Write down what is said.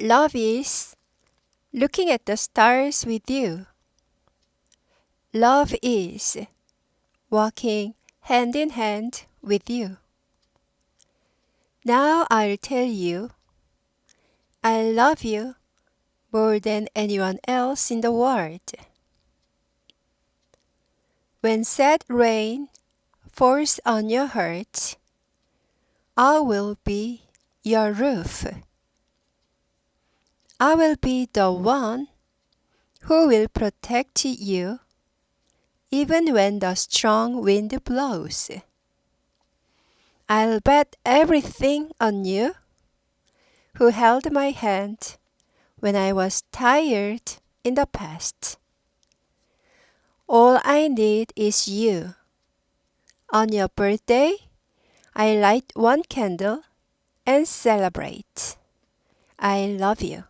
Love is looking at the stars with you. Love is walking hand in hand with you. Now I'll tell you, I love you more than anyone else in the world. When sad rain falls on your heart, I will be your roof. I will be the one who will protect you even when the strong wind blows. I'll bet everything on you, who held my hand when I was tired in the past. All I need is you. On your birthday, I light one candle and celebrate. I love you.